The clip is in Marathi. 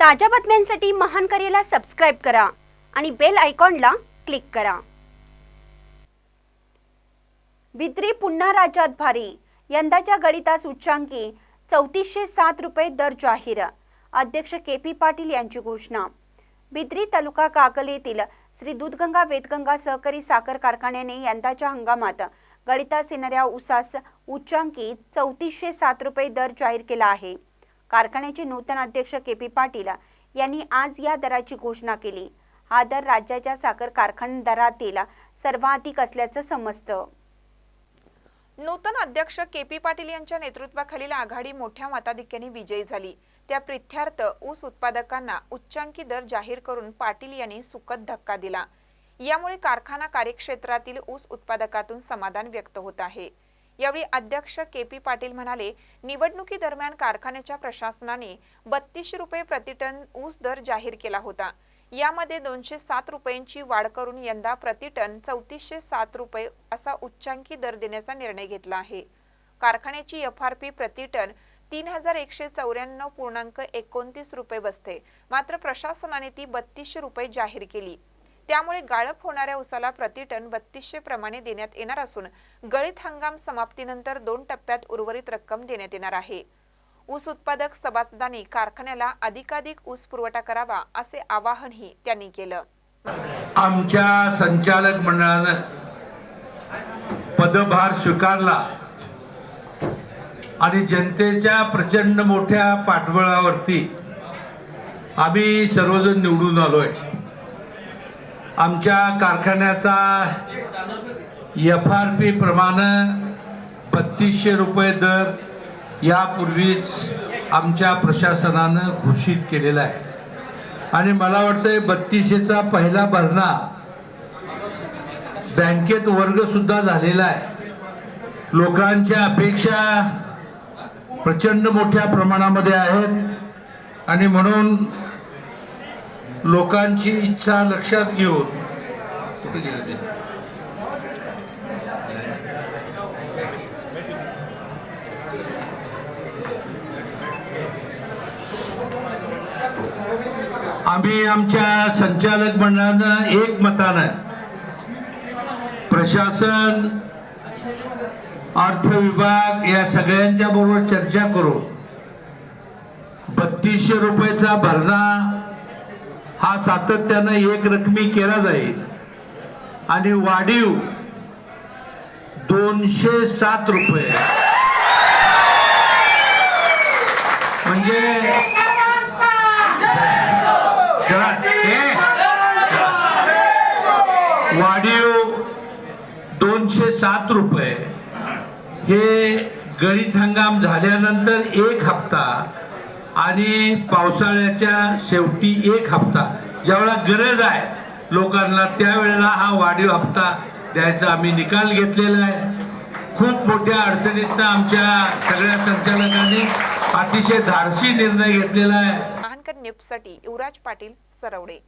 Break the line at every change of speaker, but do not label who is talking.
ताज्या बातम्यांसाठी महान करेला सबस्क्राईब करा आणि बेल आयकॉनला क्लिक करा. बिद्री पुन्हा राज्यात भारी. यंदाच्या गणितास उच्चांकी चौतीसशे सात रुपये दर जाहीर. अध्यक्ष के पी पाटील यांची घोषणा. बिद्री तालुका काकल येथील श्री दूधगंगा वेदगंगा सहकारी साखर कारखान्याने यंदाच्या हंगामात गणितास येणाऱ्या उसास उच्चांकी चौतीसशे सात रुपये दर जाहीर केला आहे. कारखान्याचे नूतन अध्यक्ष के पी पाटील यांनी आज या दराची घोषणा केली. हा दर राज्याच्या साखर कारखान दरातील सर्वाधिक असल्याचं समजतं.
नूतन अध्यक्ष के पी पाटील यांच्या नेतृत्वाखालील आघाडी मोठ्या मताधिक्याने विजयी झाली. त्या प्रित्यार्थ ऊस उत्पादकांना उच्चांकी दर जाहीर करून पाटील यांनी सुखद धक्का दिला. यामुळे कारखाना कार्यक्षेत्रातील ऊस उत्पादकातून समाधान व्यक्त होत आहे. यावेळी अध्यक्ष के पी पाटील म्हणाले निवडणुकी दरम्यान कारखान्याच्या प्रशासनाने बत्तीसशे रुपये प्रतिटन ऊस दर जाहीर केला होता. यामध्ये दोनशे सात रुपयांची वाढ करून यंदा प्रतिटन चौतीसशे सात रुपये असा उच्चांकी दर देण्याचा निर्णय घेतला आहे. कारखान्याची एफ आर पी प्रतिटन तीन हजार एकशे चौऱ्याण्णव पूर्णांक एकोणतीस रुपये बसते. मात्र प्रशासनाने ती बत्तीसशे रुपये जाहीर केली. त्यामुळे गाळप होणाऱ्या उसाला प्रतिटन बत्तीसशे प्रमाणे देण्यात येणार असून गळीत हंगाम समाप्तीनंतर दोन टप्प्यात उर्वरित रक्कम देण्यात येणार आहे. ऊस उत्पादक सभासदांनी कारखान्याला अधिकाधिक ऊस पुरवठा करावा असे आवाहनही त्यांनी केलं.
आमच्या संचालक मंडळानं पदभार स्वीकारला आणि जनतेच्या प्रचंड मोठ्या पाठबळावरती आम्ही सर्वजण निवडून आलोय. आमच्या कारखान्याचा एफ आर पी प्रमाणे बत्तीसशे रुपये दर यापूर्वीच आमच्या प्रशासनानं घोषित केलेला आहे. आणि मला वाटतंय बत्तीसशेचा पहिला भरणा बँकेत वर्गसुद्धा झालेला आहे. लोकांच्या अपेक्षा प्रचंड मोठ्या प्रमाणामध्ये आहेत. आणि म्हणून लोकांची इच्छा लक्षात घेऊन कुठे ते? आम्ही आमच्या संचालक मंडळानं एक मतानं प्रशासन अर्थ विभाग या सगळ्यांच्या बरोबर चर्चा करून बत्तीसशे रुपयाचा भरणा हा सातत्यानं एक रकमी केला जाईल. आणि वाढीव दोनशे सात रुपये. म्हणजे वाढीव दोनशे सात रुपये. हे गणित हंगाम झाल्यानंतर एक हप्ता आणि पावसाळ्याच्या शेवटी एक हप्ता. ज्यावेळेला गरज आहे लोकांना त्यावेळेला हा वाढीव हप्ता द्यायचा आम्ही निकाल घेतलेला आहे. खूप मोठ्या अडचणीतनं आमच्या सगळ्या संचालकांनी अतिशय धाडसी निर्णय घेतलेला आहे.
युवराज पाटील सरवडे.